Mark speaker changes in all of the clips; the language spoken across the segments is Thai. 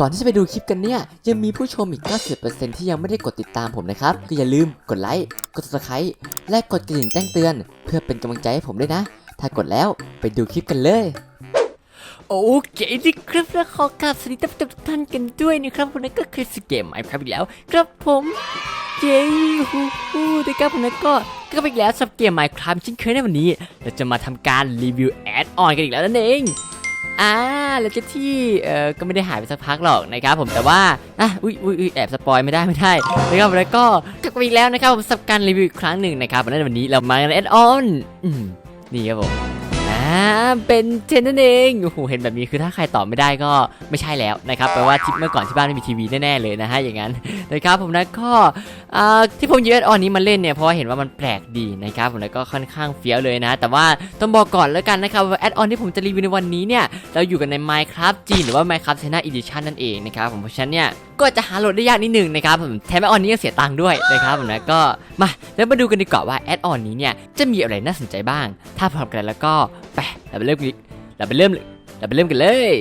Speaker 1: ก่อนที่จะไปดูคลิปกันเนี่ย ยังมีผู้ชมอีก 90%ที่ยังไม่ได้กดติดตามผมนะครับ ก็อย่าลืมกดไลค์ กด subscribe และกดกระดิ่งแจ้งเตือน เพื่อเป็นกำลังใจให้ผมด้วยนะ ถ้ากดแล้วไปดูคลิปกันเลย
Speaker 2: โอเคดีครับแล้วขอกราบสวัสดีท่านผู้ชมทุกท่านกันด้วยนะครับวันนี้ก็คือสเกมไอครับอีกแล้ว ครับผมเย้ฮูฮูนะครับวันนี้ก็ก็ไปแล้วสับเกมไมค์ครับเช่นเคยในวันนี้ เราจะมาทำการรีวิวแอดออนกันอีกแล้วนั่นเอง อ่าแล้วก็ที่เอ่อก็ไม่ได้หายไปสักพักหรอกนะครับผมแต่ว่าอะอุ้ยอุ้ยอุ้ยแอบสปอยไม่ได้ไม่ได้นะครับแล้วก็กลับมาอีกแล้วนะครับผมสับการรีวิวอีกครั้งหนึ่งนะครับในวันนี้เรามากันแอดออนอืมนี่ครับผม เป็นเจนนั่นเองโอ้โหเห็นแบบนี้คือถ้าใครตอบไม่ได้ก็ไม่ใช่แล้วนะครับแปลว่าทิปเมื่อก่อนที่บ้านไม่มีทีวีแน่ๆเลยนะฮะอย่างนั้นนะครับผมนะก็อ่าที่ผมยืดออนนี้มาเล่นเนี่ยเพราะว่าเห็นว่ามันแปลกดีนะครับผมแล้วก็ค่อนข้างเฟี้ยวเลยนะ แต่ว่าต้องบอกก่อนแล้วกันนะครับว่าแอดออนที่ผมจะรีวิวในวันนี้เนี่ยเราอยู่กันใน Minecraft จีนหรือว่า Minecraft China Edition นั่นเองนะครับผมเพราะฉะนั้นเนี่ย ก็จะหาโหลดได้ยากนิดนึงนะครับผมแถมแอดออนนี้ยังเสียตังค์ด้วยนะครับผมนะก็มาแล้วมาดูกันดีกว่าว่าแอดออนนี้เนี่ยจะมีอะไรน่าสนใจบ้าง ถ้าพร้อมกันแล้วก็ไปเราไปเริ่มกันเราไปเริ่มเราไปเริ่มกันเลย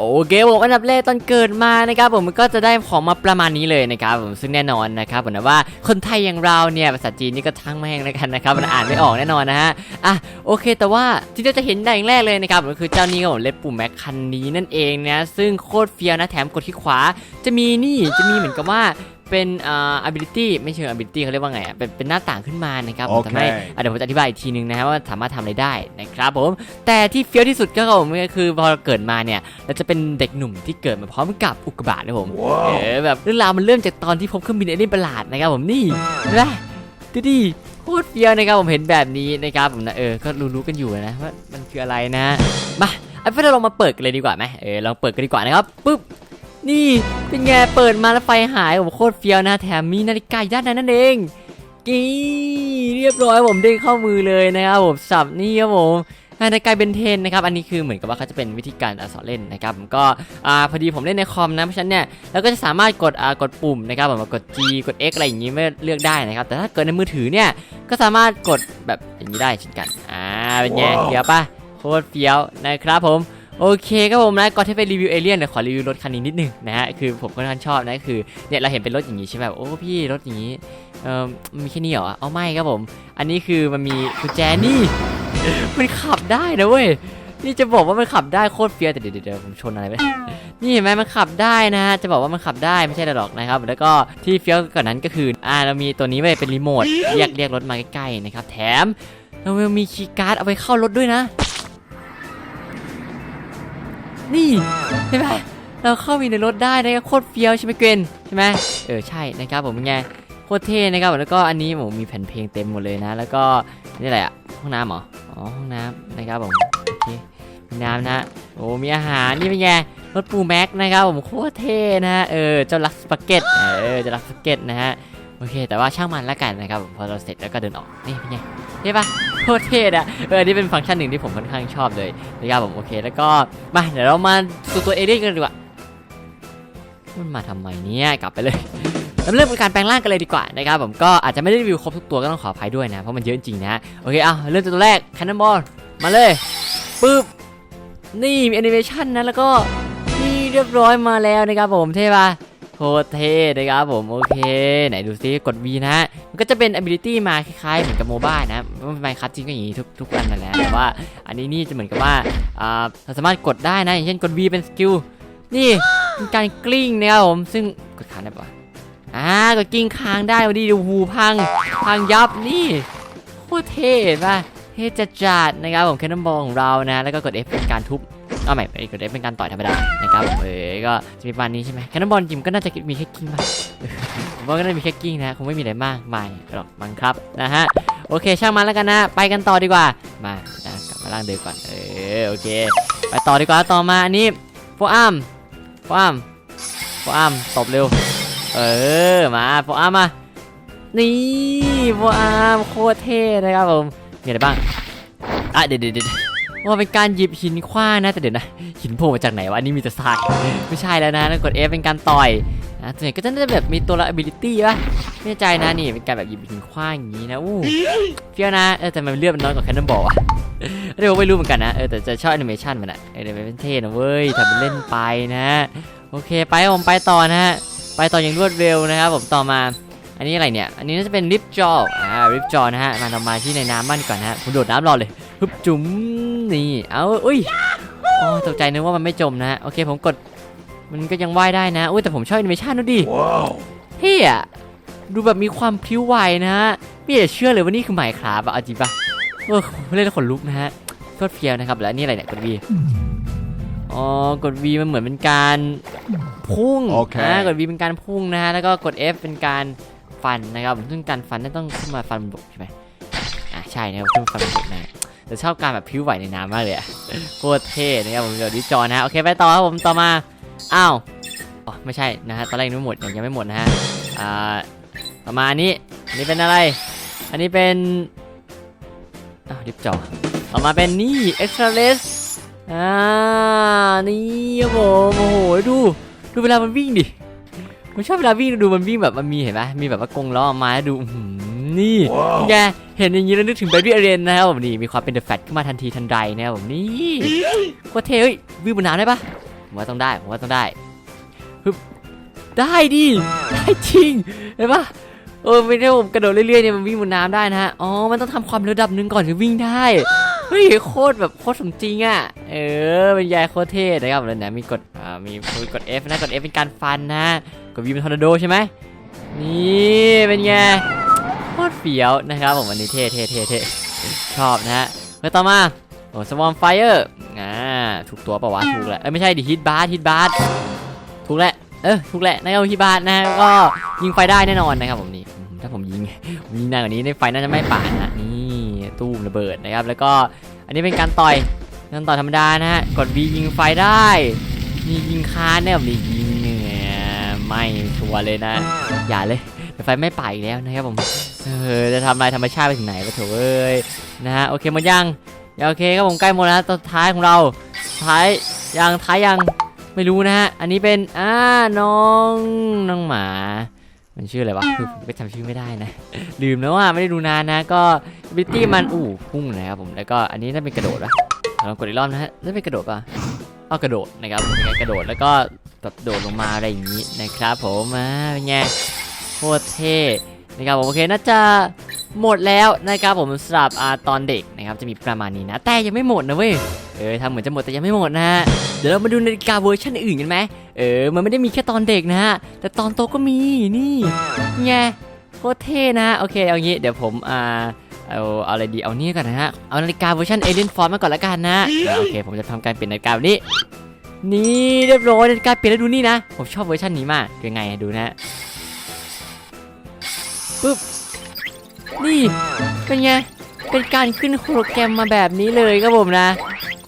Speaker 2: โอเคผมอันดับแรกตอนเกิดมานะครับผมก็จะได้ของมาประมาณนี้เลยนะครับผมซึ่งแน่นอนนะครับผมนะว่าคนไทยอย่างเราเนี่ยภาษาจีนนี่ก็ทั้งแม่งแล้วกันนะครับมันอ่านไม่ออกแน่นอนนะฮะอะโอเค แต่ว่าที่เราจะเห็นได้อย่างแรกเลยนะครับก็คือเจ้านี้ครับผมเลดปุ่มแม็กคันนี้นั่นเองนะซึ่งโคตรเฟี้ยวนะแถมกดที่ขวาจะมีนี่จะมีเหมือนกับว่า เป็นอ่า ability ไม่เชิง ability เขาเรียกว่าไงอะเป็นเป็นหน้าต่างขึ้นมานะครับผม
Speaker 3: โอเค
Speaker 2: ทำให้อะเดี๋ยวผมจะอธิบายอีกทีนึงนะฮะว่าสามารถทำอะไรได้นะครับผมแต่ที่เฟี้ยวที่สุดก็ครับผมก็คือพอเราเกิดมาเนี่ยเราจะเป็นเด็กหนุ่มที่เกิดมาพร้อมกับอุกกาบาตนะผมเออแบบเรื่องราวมันเริ่มจากตอนที่พบเครื่องบินเอเลี่ยนประหลาดนะครับผมนี่เห็นไหมดูดิโคตรเฟี้ยวนะครับผมเห็นแบบนี้นะครับผมนะเออก็รู้ๆกันอยู่นะว่ามันคืออะไรนะมาเอาเป็นว่าเราลองมาเปิดกันเลยดีกว่าไหมเออลองเปิดกันดีกว่านะครับปุ๊บ นี่เป็นไงเปิดมาแล้วไฟหายผมโคตรเฟี้ยวนะ แถมมีนาฬิกาอยู่ด้านในนั่นเองกี้เรียบร้อยผมได้เข้ามือเลยนะครับผมสับนี่ครับผมนาฬิกาเบนเทนนะครับอันนี้คือเหมือนกับว่าเขาจะเป็นวิธีการสอนเล่นนะครับผมก็อ่าพอดีผมเล่นในคอมนะเพราะฉะนั้นเนี่ยเราก็จะสามารถกดอ่ากดปุ่มนะครับผมกด G กด X อะไรอย่างนี้ไม่เลือกได้นะครับ แต่ถ้าเกิดในมือถือเนี่ยก็สามารถกดแบบอย่างนี้ได้เช่นกันอ่าเป็นไง
Speaker 3: ว้าว
Speaker 2: เดี๋ยวปะโคตรเฟี้ยวนะครับผม โอเคครับผมนะก่อนที่ไปรีวิวเอเลี่ยนเดี๋ยวขอรีวิวรถคันนี้นิดหนึงนะฮะคือผมค่อนข้างชอบนะคือเนี่ยเราเห็นเป็นรถอย่างนี้ใช่ไหมแบบโอ้พี่รถอย่างนี้เออมีแค่นี้เหรอเอาไม่ครับผม อันนี้คือมันมีกุญแจนี่มันขับได้นะเว้ยนี่จะบอกว่ามันขับได้โคตรเฟี้ยวแต่เดี๋ยวเดี๋ยวผมชนอะไรไปนี่เห็นไหมมันขับได้นะฮะจะบอกว่ามันขับได้ไม่ใช่หรอกนะครับ แล้วก็ที่เฟี้ยวกว่านั้นก็คืออ่าเรามีตัวนี้ไว้เป็นรีโมทเรียกเรียกรถมาใกล้ๆนะครับแถมเรายังมีคีย์การ์ดเอาไปเข้ารถด้วยนะ นี่เห็นไหมเราเข้ามีในรถได้นะครับโคตรเฟี้ยวใช่ไหมเกรนใช่ไหมเออใช่นะครับผมเป็นไงโคตรเท่นะครับแล้วก็อันนี้ผมมีแผ่นเพลงเต็มหมดเลยนะ แล้วก็นี่อะไรอะห้องน้ำเหรออ๋อห้องน้ำนะครับผมโอเคมีน้ำนะโอ้มีอาหารนี่เป็นไงรถปูแม็กนะครับผมโคตรเท่นะฮะเออเจ้าลักสปาเกตเออเจ้าลักสปาเกตนะฮะโอเค แต่ว่าช่างมันแล้วกันนะครับผมพอเราเสร็จแล้วก็เดินออกนี่เป็นไงเท่ปะ โคตรเท่อะเออนี่เป็นฟังก์ชันหนึ่งที่ผมค่อนข้างชอบเลยนะครับผมโอเค แล้วก็มาเดี๋ยวเรามาสู่ตัวเอเลี่ยนกันดีกว่ามันมาทำไมเนี่ยกลับไปเลยเราเริ่มกับการแปลงร่างกันเลยดีกว่านะครับผมก็อาจจะไม่ได้รีวิวครบทุกตัวก็ต้องขออภัยด้วยนะเพราะมันเยอะจริงนะโอเคเอาเริ่มจากตัวแรกแคนนอนบอลมาเลยปึ๊บนี่มีแอนิเมชันนะแล้วก็นี่เรียบร้อยมาแล้วนะครับผมเท่ปะโคตรเท่นะครับผมโอเค ไหนดูซิกด V นะ มันก็จะเป็น ability มาคล้ายๆเหมือนกับโมบ้านะไมคับจริงก็อย่างนี้ทุกทุกวันนั่นแหละแต่ว่าอันนี้นี่จะเหมือนกับว่าอ่าเราสามารถกดได้นะ อย่างเช่นกด V เป็นสกิลนี่เป็นการกลิ้งนะครับผมซึ่งกดค้างได้ปะอ่ากดกลิ้งค้างได้วันดีดูหูพังพังยับนี่โคตรเท่เห็นป่ะเท่จัดจัดนะครับผมแคนนอนบอลของเรานะ แล้วก็กด F เป็นการทุบเอาใหม่กด F เป็นการต่อยธรรมดานะครับผมเออก็จะมีประมาณนี้ใช่ไหมแคนนอนบอลจิมก็น่าจะมีแค่กิ้งป่ะเออ ผมว่าก็น่าจะมีแค่กิ้งนะคงไม่มีอะไรมากมายหรอกมั้งครับนะฮะโอเคช่างมันแล้วกันนะไปกันต่อดีกว่ามานะกลับมาล่างเดิมก่อนเออโอเคไปต่อดีกว่าต่อมาอันนี้โฟอาร์มฟอร์มฟอร์มตบเร็วเออมาฟอร์มมานี่ฟอร์มโคตรเท่นะครับผมมีอะไรบ้างอะเดี๋ยวเดี๋ยวเดี๋ย ว่าเป็นการหยิบหินคว้านะแต่เดี๋ยวนะ หินโผล่มาจากไหนวะอันนี้มีแต่ทรายไม่ใช่แล้วนะแล้วกด F เป็นการต่อยนะส่วนใหญ่ก็จะได้แบบมีตัวละ ability ป่ะไม่แน่ใจนะนี่เป็นการแบบหยิบหินคว้างอย่างนี้นะอู้เฟี้ยวนะเออแต่มันเลือดมันน้อยกว่าแคนนอนบอลอะเดี๋ยวไม่รู้เหมือนกันนะเออแต่จะชอบแอนิเมชันมันอะเออเดี๋ยวมันเท่นะเว้ยทำเป็นเล่นไปนะโอเคไปผมไปต่อนะฮะไปต่ออย่างรวดเร็วนะครับผมต่อมาอันนี้อะไรเนี่ย อันนี้น่าจะเป็นริปจออ่าริปจอนะฮะ มาเรามาที่ในน้ำมั่นก่อนนะฮะผมโดดน้ำรอเลยฮึบจุ๋ม นี่เอาอุ้ยอ๋อตกใจนึกว่ามันไม่จมนะฮะโอเคผมกดมันก็ยังว่ายได้นะอุ้ยแต่ผมชอบแอนิเมชันดูดิ
Speaker 3: Wow.
Speaker 2: เท่อะดูแบบมีความพลิ้วไหวนะฮะไม่อยากจะเชื่อเลยว่านี่คือหมายคราบอะเอาจริงปะเออเล่นแล้วขนลุกนะฮะโคตรเฟียวนะครับแล้วอันนี่อะไรเนี่ยกด V อ๋อกด V มันเหมือนเป็นการพุ่ง
Speaker 3: โอเค
Speaker 2: นะกด V เป็นการพุ่งนะฮะแล้วก็กด F เป็นการฟันนะครับซึ่งการฟันนั่นต้องขึ้นมาฟันบนบกใช่ไหมอะใช่นะครับขึ้นมาฟันบนบกนะ แต่ชอบการแบบพิ้วไหวในน้ำมากเลยอะโคตรเท่นะครับผมเดี๋ยวดิจอนะฮะโอเคไปต่อครับผมต่อมาอ้าวอ๋อไม่ใช่นะฮะตอนแรกนึกว่หมดยังไม่หมดนะฮะอ่าประมาณนี้อันนี้เป็นอะไร อันนี้เป็นอ้าวดิบจอต่อมาเป็นนี่ extra l e s อ่านี่ครับผมโอ้โหดูดูเวลามันวิ่งดิผมชอบเวลาวิ่งดูมันวิ่งแบบมันมีเห็นไหมมีแบบว่ากงล้อมาให้ดูอื นี่
Speaker 3: Wow.
Speaker 2: ไงเห็นอย่างนี้แล้วนึกถึง Baby Alien นะครับผมนี่มีความเป็น The Fat ขึ้นมาทันทีทันใดนะครับผมนี่โคตรเท่เฮ้ยวิ่งบนน้ำได้ปะผมว่าต้องได้ผมว่าต้องได้ฮึบได้ดิได้จริงเห็นปะเออไม่ได้ผมกระโดดเรื่อยๆเนี่ยมันวิ่งบนน้ำได้นะฮะอ๋อมันต้องทำความเร็วระดับหนึ่งก่อนถึงวิ่งได้เฮ้ยโคตรแบบโคตรสมจริงอะเออเป็นยายโคตรเท่นะครับแล้วเนี่ยมีกดอ่ามีมีกด F นะกด F เป็นการฟันนะกด V เป็นทอร์นาโดใช่ไหมนี่เป็นไง โคตรเฟี้ยวนะครับผมวันนี้เท่เท่เท่เท่ชอบนะฮะไปต่อมาโอ้สวอมไฟเออร์อ่าถูกตัวปะวะถูกแหละเอ้ยไม่ใช่ดิฮิตบาร์ฮิตบาร์ถูกแหละเออถูกแหละนะครับฮิตบาร์นะฮะก็ยิงไฟได้แน่นอนนะครับผมนี่ถ้าผมยิงผมยิงนานกว่านี้ในไฟน่าจะไม่ป่านนะนี่ตู้มระเบิดนะครับแล้วก็อันนี้เป็นการต่อยการต่อยธรรมดานะฮะกด V ยิงไฟได้นี่ยิงคานเนี่ยแบบนี้ยิงเนี่ยไม่ชัวร์เลยนะ อย่าเลยไฟไม่ป่าอีกแล้วนะครับผม เออจะทำลายธรรมชาติไปถึงไหนวะโถเอ้ยนะฮะโอเคหมดยังโอเคครับผมใกล้หมดแล้วตอนท้ายของเราท้ายยังท้ายยังไม่รู้นะฮะอันนี้เป็นอ่าน้องน้องหมามันชื่ออะไรวะคือผมก็จำชื่อไม่ได้นะ ลืมแล้วว่าไม่ได้ดูนานนะ ก็บิตตี้มันอู้พุ่งนะครับผมแล้วก็อันนี้น่าเป็นกระโดดปะลองกดอีกรอบนะฮะน่าเป็นกระโดดปะเอากระโดดนะครับกระโดดแล้วก็แบบโดดลงมาอะไรอย่างนี้นะครับผมอ่าเป็นไงโคตรเท่ นะครับผมโอเคน่าจะหมดแล้วนะครับผมสำหรับอตอนเด็กนะครับจะมีประมาณนี้นะ แต่ยังไม่หมดนะเว้ยเออทำเหมือนจะหมดแต่ยังไม่หมดนะฮะเดี๋ยวเรามาดูนาฬิกาเวอร์ชันอื่นกันไหมเออมันไม่ได้มีแค่ตอนเด็กนะฮะแต่ตอนโตก็มีนี่ไงโคตรเท่นะโอเคเอางี้เดี๋ยวผมอ่าเอาเอาอะไรดีเอานี่ก่อนนะฮะเอานาฬิกาเวอร์ชันเอเลียนฟอร์มมาก่อนละกันนะโอเคผมจะทำการเปลี่ยนนาฬิกาแบบนี้นี่เรียบร้อยนาฬิกาเปลี่ยนแล้วดูนี่นะผมชอบเวอร์ชันนี้มากยังไงดูนะ ฮะนี่เป็นไง เป็นการขึ้นโฮโลแกรมมาแบบนี้เลยครับผมนะ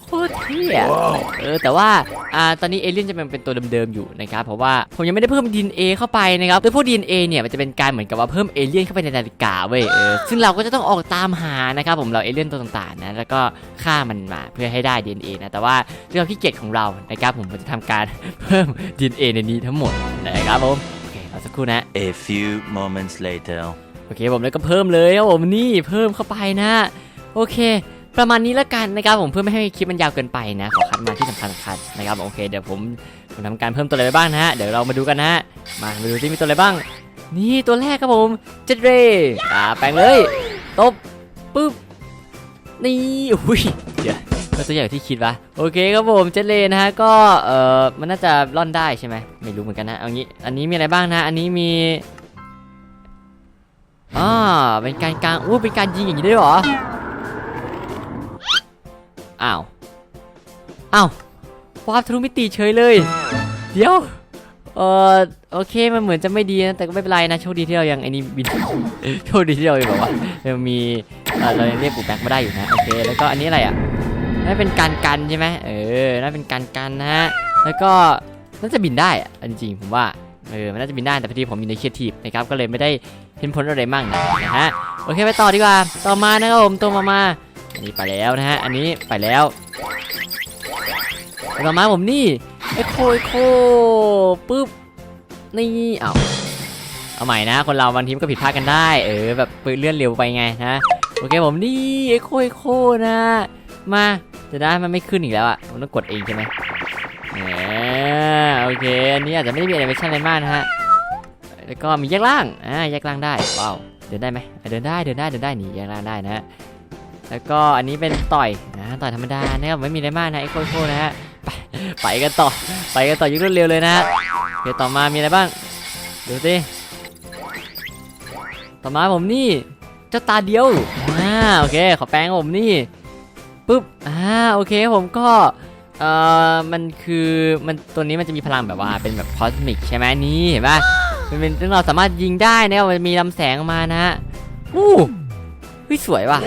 Speaker 2: โคตรเท่อะ
Speaker 3: Wow.
Speaker 2: เออแต่ว่าอ่าตอนนี้เอเลี่ยนจะเป็นตัวเดิมๆอยู่นะครับเพราะว่าผมยังไม่ได้เพิ่ม DNA เข้าไปนะครับโดยพวก DNA เนี่ยมันจะเป็นการเหมือนกับว่าเพิ่มเอเลี่ยนเข้าไปในนาฬิกาเว้ยเออซึ่งเราก็จะต้องออกตามหานะครับผมเราเอเลี่ยนตัวต่างๆนะแล้วก็ฆ่ามันมาเพื่อให้ได้ DNA นะแต่ว่าเรื่องที่เกียจของเรานะครับผมจะทำการเพิ่ม DNA ในนี้ทั้งหมดนะครับผมโอเครอ สักครู่นะ
Speaker 4: A few moments later.
Speaker 2: โอเคผมแล้วก็เพิ่มเลยครับผมนี่เพิ่มเข้าไปนะ โอเค ประมาณนี้แล้วกันนะครับผมเพื่อไม่ให้คลิปมันยาวเกินไปนะขอคัดมาที่สำคัญสำคัญนะครับโอเคเดี๋ยวผมผมทำการเพิ่มตัวอะไรไปบ้างนะฮะเดี๋ยวเรามาดูกันนะฮะมามาดูที่มีตัวอะไรบ้าง นี่ตัวแรกครับผมเจดเรย์อ่าแปลงเลยตบปึ๊บนี่อุ้ยเดี๋ยว ก็ตัวใหญ่กว่าที่คิดวะโอเคครับผมเจเรย์นะฮะก็เออมันน่าจะร่อนได้ใช่ไหมไม่รู้เหมือนกันนะเอางี้ อันนี้มีอะไรบ้างนะอันนี้มีอ่าเป็นการกลางอู้เป็นการยิงอย่างนี้ได้หรออ้าวอ้าววาร์ปทะลุมิติเฉยเลย เดี๋ยวเออโอเคมันเหมือนจะไม่ดีนะแต่ก็ไม่เป็นไรนะโชคดีที่เรายังไอ้นี่บินโชคดีที่เรายังแบบว่ายังมีเอ่อเรายังเรียกปูแบ็กมาได้อยู่นะโอเคแล้วก็อันนี้อะไรอะ น่าเป็นการกันใช่ไหมเออน่าเป็นการกันนะฮะแล้วก็น่าจะบินได้อะจริงๆผมว่าเออมันน่าจะบินได้แต่พอดีผมมีในเคียทีฟนะครับก็เลยไม่ได้เห็นผลอะไรมั่งนะนะฮะโอเคไปต่อดีกว่าต่อมานะครับผมตัวมามาอันนี้ไปแล้วนะฮะอันนี้ไปแล้วต่อมาผมนี่เอ็โคเอ็โคปึ๊บนี่เอาเอาใหม่นะ คนเราบางทีมก็ผิดพลาดกันได้ เออแบบปืนเลื่อนเร็วไปไงนะโอเคผมนี่เอ็โคเอ็โคนะมา จะได้มันไม่ขึ้นอีกแล้วอะผมต้องกดเองใช่ไหมแหมโอเค อันนี้อาจจะไม่ได้มีแอนิเมชันอะไรมากนะฮะ แล้วก็มีแยกล่าง อ่า แยกล่างได้ ว้าว เดินได้ไหมเดินได้ เดินได้ เดินได้หนีแยกล่างได้นะฮะ แล้วก็อันนี้เป็นต่อยนะต่อยธรรมดานะครับไม่มีอะไรมากนะไอ้โคโค่นะฮะ ไปไปกันต่อ ไปกันต่อยุ่งรวดเร็วเลยนะฮะโอเคต่อมามีอะไรบ้าง ดูสิ ต่อมาผมนี่ เจ้าตาเดียว อ่า โอเค ขอแปลงผมนี่ ปุ๊บอ่าโอเคผมก็เอ่อมันคือมันตัวนี้มันจะมีพลังแบบว่าเป็นแบบคอสมิกใช่ไหมนี่เห็นปะมันเป็นซึ่งเราสามารถยิงได้นะมันมีลำแสงออกมานะฮะอู้เฮ้ยสวยว่ะ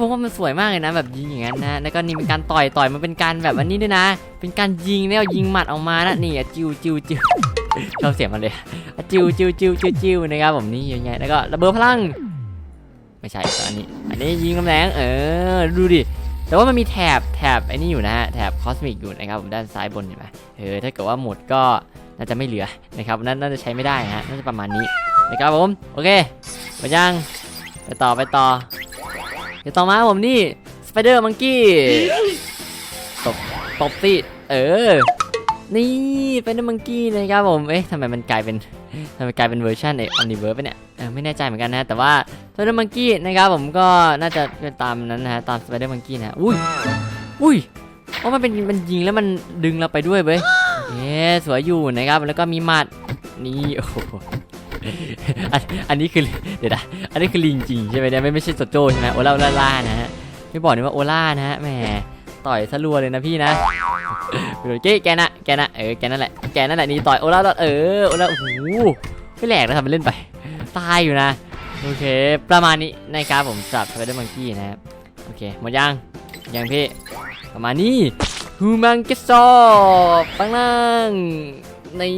Speaker 2: ผมว่ามันสวยมากเลยนะแบบยิงอย่างนั้นนะแล้วก็นี่เป็นการต่อยต่อยมันเป็นการแบบอันนี้ด้วยนะ เป็นการยิงแล้วยิงหมัดออกมานะนี่อะจิวจิวจิวชอบเสียงมันเลยอะจิวจิวจิวจิวจิวนะครับผมนี่ยังไงแล้วก็ระเบิดพลัง ไม่ใช่อันนี้ อันนี้ยิงกำแรงเออดูดิ แต่ว่ามันมีแถบแถบไอ้นี่อยู่นะฮะแถบคอสมิกอยู่นะครับผมด้านซ้ายบนเห็นไหมเออถ้าเกิดว่าหมดก็น่าจะไม่เหลือนะครับนั่นน่าจะใช้ไม่ได้นะฮะน่าจะประมาณนี้นะครับผมโอเคไปยังไปต่อไปต่อเดี๋ยวต่อมาผมนี่สไปเดอร์มังกี้ตบตบสิเออนี่สไปเดอร์มังกี้นะครับผมเอ๊ะทำไมมันกลายเป็น ทำไมกลายเป็นเวอร์ชันไอออนิเวิร์สไปเนี่ยไม่แน่ใจเหมือนกันนะ แต่ว่าสไปเดอร์มังกี้นะครับผมก็น่าจะเป็นตามนั้นนะฮะตามสไปเดอร์มังกี้นะฮะอุ้ยอุ้ยเพราะมันเป็นมันยิงแล้วมันดึงเราไปด้วยเว้ยเอ๊สวยอยู่นะครับแล้วก็มีหมัดนี่โอ้อันนี้คือเดี๋ยวนะอันนี้คือลิงจริงใช่ไหมเนี่ยไม่ไม่ใช่โจโจ้ใช่ไหมโอล่าโอล่าล่านะฮะไม่บอกนี่ว่าโอล่านะฮะแหมต่อยซะรัวเลยนะพี่นะ เดี๋ยวเจ๊แกนะแกนะเออแกนั่นแหละแกนั่นแหละนี่ต่อยโอล่าเออโอล่าโอ้โหไม่แหลกนะทำไปเล่นไปตายอยู่นะโอเค ประมาณนี้นะครับผมสับสไปเดอร์มังกี้นะครับโอเคหมดยังยังพี่ประมาณนี้ฮูมังกซอปังนั่งนี่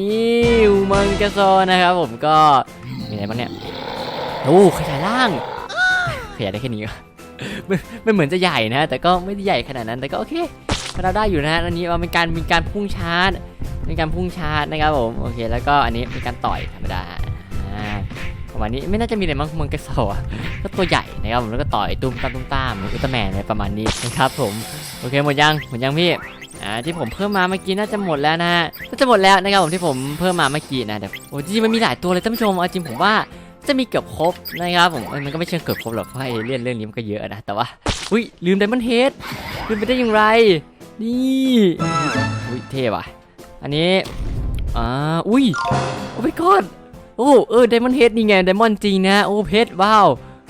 Speaker 2: ฮูมังกซอนะครับผมก็มีอะไรบ้างเนี่ยโอ้ขยายร่างขยายได้แค่นี้ก็ไม่ไม่เหมือนจะใหญ่นะ แต่ก็ไม่ได้ใหญ่ขนาดนั้นแต่ก็โอเค เราได้อยู่นะฮะอันนี้ว่าเป็นการมีการพุ่งชาร์จเป็นการพุ่งชาร์จนะครับผมโอเคแล้วก็อันนี้เป็นการต่อยธรรมดาอ่าประมาณนี้ไม่น่าจะมีอะไรมั้งมังกรโซอะก็ตัวใหญ่นะครับผมแล้วก็ต่อยตุ้มตามตุ้มตามเหมือนอุลตร้าแมนอะไรประมาณนี้นะครับผมโอเคหมดยังหมดยังพี่อ่าที่ผมเพิ่มมาเมื่อกี้น่าจะหมดแล้วนะฮะน่าจะหมดแล้วนะครับผมที่ผมเพิ่มมาเมื่อกี้นะแต่โอ้จริงมันมีหลายตัวเลยท่านผู้ชมเอาจริงผมว่าจะมีเกือบครบนะครับผมมันก็ไม่เชิงเกือบครบหรอกเพราะไอเลี่ยนเรื่องนี้มันก็เยอะนะแต่ว่าอุ้ยลืมไดมอนเฮดลืมไปได้อย่างไร นี่อุ้ยเท่ว่ะ อันนี้อ่าอุ้ยโอ้ my god โอ้เออไดมอนเฮดนี่ไงไดมอนจริงนะโอ้เพชรว้าว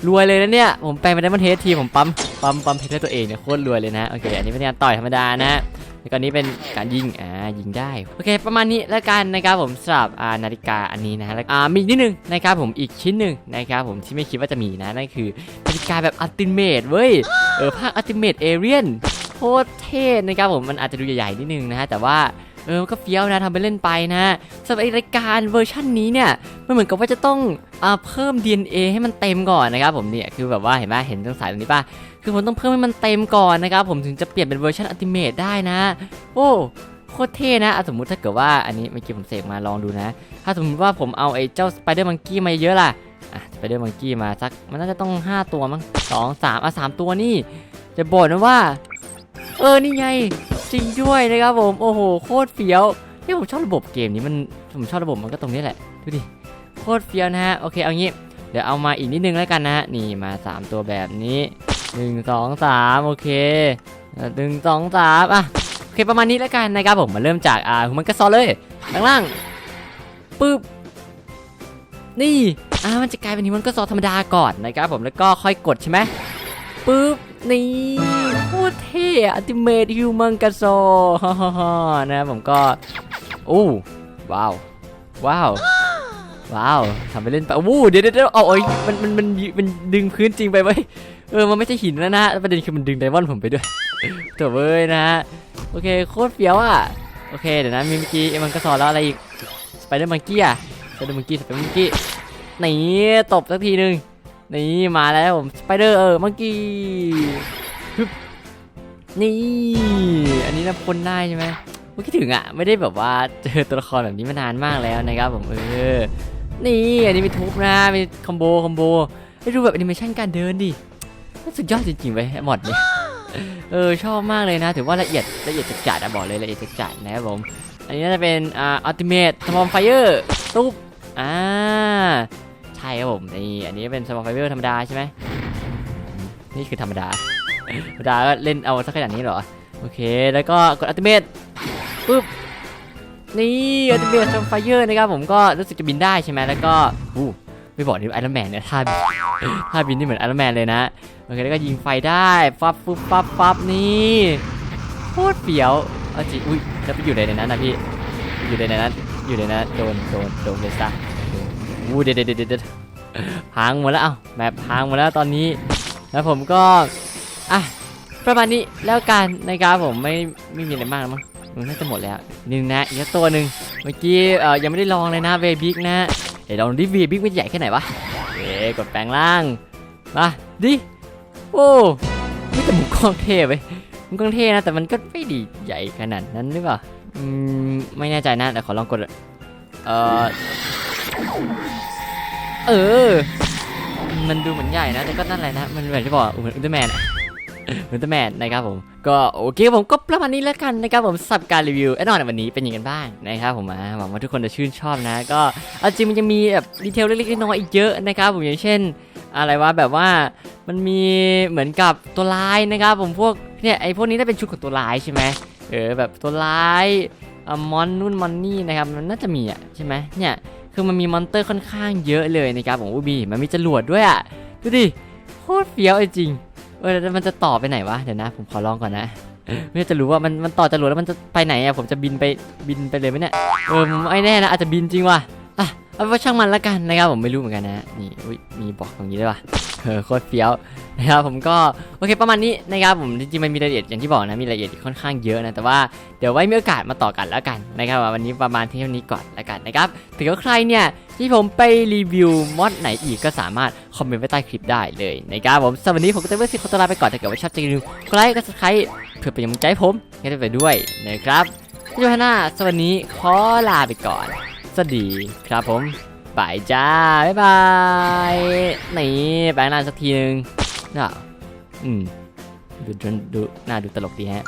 Speaker 2: รวยเลยนะเนี่ย ผมแปลงเป็นไดมอนเฮดทีผมปั๊มปั๊มปั๊มเพชรให้ตัวเองเนี่ยโคตรรวยเลยนะโอเคอันนี้เป็นการต่อยธรรมดานะแล้วก็นนี้เป็นการยิงอ่ายิงได้โอเค ประมาณนี้แล้วกันนะครับผมสำหรับอ่านาฬิกาอันนี้นะฮะแล้วอ่ามีอีกนิดนึงนะครับผมอีกชิ้นหนึ่งนะครับผมที่ไม่คิดว่าจะมีนะนั่นคือนาฬิกาแบบอัลติเมทเว้ยเออภาคอัลติเมทเอเรียน ตรเท่นะครับผมมันอาจจะดูใหญ่ๆนิดนึงนะฮะแต่ว่าเออก็เฟี้ยวนะทำไปเล่นไปนะสำหรับรายการเวอร์ชันนี้เนี่ยมันเหมือนกับว่าจะต้องอ่าเพิ่ม DNA ให้มันเต็มก่อนนะครับผมเนี่ยคือแบบว่าเห็นไหมเห็นตรงสายตรงนี้ป่ะคือผมต้องเพิ่มให้มันเต็มก่อนนะครับผมถึงจะเปลี่ยนเป็นเวอร์ชันอัลติเมทได้นะ โอ้โคตรเท่นะอะสมมุติถ้าเกิดว่าอันนี้เมื่อกี้ผมเสกมาลองดูนะ ถ้าสมมติว่าผมเอาไอ้เจ้าสไปเดอร์มังกี้มาเยอะล่ะอะสไปเดอร์มังกี้มาสักมันน่าจะต้อง 5 ตัวมั้งสองสามอะสามตัวนี่จะบอกนะว่า เออนี่ไงจริงด้วยนะครับผมโอ้โหโคตรเฟี้ยวนี่ผมชอบระบบเกมนี้มันผมชอบระบบมันก็ตรงนี้แหละดูดิโคตรเฟี้ยวนะฮะโอเคเอางี้เดี๋ยวเอามาอีกนิดนึงแล้วกันนะฮะนี่มาสามตัวแบบนี้หนึ่งสองสามโอเคหนึ่งสองสามอะโอเคประมาณนี้แล้วกันนะครับผมมาเริ่มจากอ่ามันกระซอเลยข้างล่างปึ๊บนี่อ่ามันจะกลายเป็นฮิวมันกระซอธรรมดาก่อนนะครับผมแล้วก็ค่อยกดใช่ไหมปึ๊บ นี่โคตรเท่อัติเมทฮิวมันกระซอฮ่าฮ่าฮ่านะผมก็โอ้ว้าว ว้าวว้าวทำไปเล่นไปโอ้เดี๋ยวเดี๋ยวเดี๋ยวเอาเอ้ยมันมันมันมันดึงพื้นจริงไปเว้เออมันไม่ใช่หินแล้วนะประเด็นคือมันดึงไดมอนด์ผมไปด้วยโถ่เว้ยนะฮะโอเคโคตรเฟี้ยวอะโอเคเดี๋ยวนะมีเมื่อกี้มันก็สอนแล้วอะไรอีกสไปเดอร์มังกี้อะสไปเดอร์มังกี้สไปเดอร์มังกี้นี่ตบสักทีหนึ่ง นี่มาแล้วผมสไปเดอร์เออมังกี้นี่ อันนี้นะพ่นได้ใช่ไหมเมื่อกี้ถึงอะ ไม่ได้แบบว่าเจอตัวละครแบบนี้มานานมากแล้วนะครับผมเออ นี่อันนี้มีทุบนะมีคอมโบคอมโบให้ดูแบบแอนิเมชันการเดินดิสุดยอดจริงๆไอ้หมดเนี่ยเออชอบมากเลยนะ ถือว่าละเอียดละเอียดจัดๆอะบอกเลยละเอียดจัดๆนะครับผม อันนี้น่าจะเป็นอ่าอัลติเมทสมอลไฟเออร์ตุ๊บอ่า ช่ครับผมนี่อันนี้เป็นสมอลไฟเออร์ธรรมดาใช่ไหมนี่คือธรรมดา ธรรมดาก็เล่นเอาสักขนาดนี้เหรอ โอเค แล้วก็กดอัลติเมทปุ๊บ นี่อัลติเมทสมอลไฟเออร์นะครับผมก็รู้สึกจะบินได้ใช่ไหมแล้วก็อู้ไม่บอกนี่ไอรอนแมนเนี่ยท่าบินท่าบินนี่เหมือนไอรอนแมนเลยนะ โอเค แล้วก็ยิงไฟได้ฟับฟุบฟับฟับนี่โคตรเปียวเอาจิอุ้ยแล้วไปอยู่ในนั้นนะพี่ อยู่ในนั้น อยู่ในนั้น โดน โดน โดนเลยซะ อู้เด็ดเด็ดเด็ดเด็ดพังหมดแล้วเอ้าแบบพังหมดแล้วตอนนี้ แล้วผมก็อะประมาณนี้แล้วกันนะครับผมไม่ไม่มีอะไรมากแล้วมั้งมันน่าจะหมดแล้วนี่นะอีกตัวหนึ่งเมื่อกี้เอ่อยังไม่ได้ลองเลยนะเวบิกนะเดี๋ยวลองดิเวบิกมันใหญ่แค่ไหนวะเอ๊กดแปลงร่างมาดิโอ้ไม่แต่มุนกล้องเท่ไปหมุนกล้องเท่นะแต่มันก็ไม่ดีใหญ่ขนาดนั้นหรือเปล่าอืมไม่แน่ใจนะแต่ขอลองกดเออ เออ มันดูเหมือนใหญ่นะ แต่ก็นั่นแหละนะ มันเหมือนที่บอกเหมือนอุลตร้าแมนอะอุลตร้าแมนนะครับผม ก็โอเคผมก็ประมาณนี้แล้วกันนะครับผมสับการรีวิวแน่นอนในวันนี้เป็นอย่างไรบ้างนะครับผมหวังว่าทุกคนจะชื่นชอบนะ ก็จริงมันจะมีแบบดีเทลเล็กๆน้อยๆอีกเยอะนะครับผมอย่างเช่น อะไรวะแบบว่ามันมีเหมือนกับตัวร้ายนะครับผมพวกเนี่ยไอพวกนี้น่าเป็นชุดของตัวร้ายใช่ไหมเออแบบตัวร้ายอะมอนนู่นมอนนี่นะครับมันน่าจะมีอะใช่ไหมเนี่ย คือมันมีมอนเตอร์ค่อนข้างเยอะเลยนะครับผมอูบีมันมีจรวดด้วยอะดูดิโคตรเฟี้ยวจริงเออแล้วมันจะต่อไปไหนวะเดี๋ยวนะ ผมขอลองก่อนนะไม่จะรู้ว่ามันมันต่อจรวดแล้วมันจะไปไหนอะผมจะบินไปบินไปเลยไหมเนี่ยเออไม่แน่นะอาจจะบินจริงว่ะอะ เอาเป็นว่าช่างมันละกันนะครับผมไม่รู้เหมือนกันนะนี่มีบอกตรงนี้ด้วยว่ะเออโคตรเฟี้ยวนะครับผมก็โอเคประมาณนี้นะครับผมจริงๆมันมีรายละเอียดอย่างที่บอกนะมีรายละเอียดค่อนข้างเยอะนะแต่ว่าเดี๋ยวไว้มีโอกาสมาต่อกันแล้วกันนะครับวันนี้ประมาณเท่านี้ก่อนแล้วกันนะครับถึงว่าใครเนี่ยที่ผมไปรีวิวมอดไหนอีกก็สามารถคอมเมนต์ไว้ใต้คลิปได้เลยนะครับผมสำหรับวันนี้ผมก็จะเวอร์สิขอตัวลาไปก่อนถ้าเกิดว่าชอบจะอย่าลืมกดไลค์กดซับสไครต์เพื่อเป็นกำลังใจผมให้ได้ไปด้วยนะครับที่โจฮาน่าสวัสดีขอลาไปก่อน สวัสดีครับผมบายจ้า บ๊ายบาย นี่แปลงร่างสักทีนึงน่ะอืม ดูดูดูน่าดูตลกดีฮะ